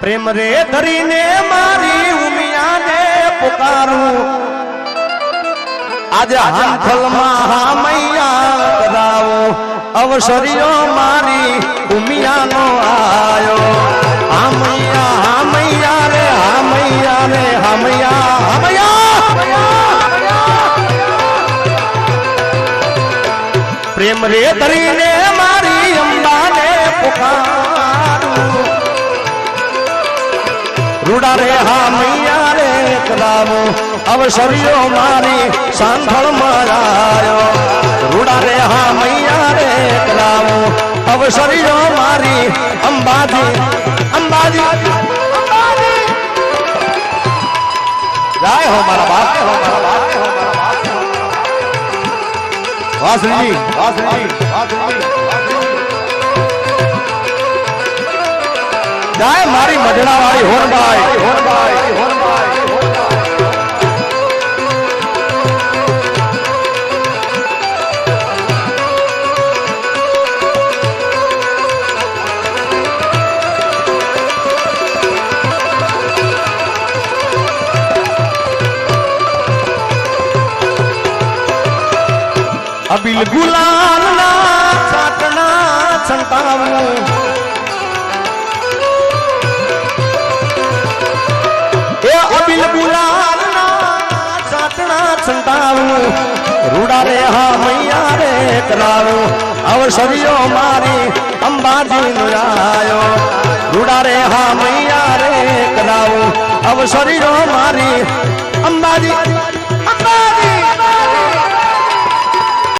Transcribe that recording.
પ્રેમ રે ધરીને મારી ઉમિયાને પુકારું. આજે હાંથલમાં હા મૈયા કરાવો અવસરીઓ મારી ઉમિયાનો આયો. હા મૈયા હા મૈયા રે હા મૈયા રે હા મૈયા હા મૈયા પ્રેમ રે ધરીને મારી અંબાને પુકારું. રૂડા રે, હા, મૈયા રે કરાવો અવસરીઓ મારી સાંભળ મારાયો. રૂડા રે, હા, મૈયા રે કરાવો અવસરીઓ મારી અંબાજી અંબાજી. જાય હો મારા બાપ. હો મારા બાપ હો વાસણી વાસણી વાસણજી જાય મારી મજડા વાળી હોરબાઈ. હોરબાઈ હોરબાઈ અબિલ ગુલાલ છંટાવું રૂડા રે હા મૈયા રે કરાવું, અવસરીઓ મારી અંબાજી નો આયો. રૂડા રે હા મૈયા રે કરાવું, અવસરીઓ મારી અંબાજી.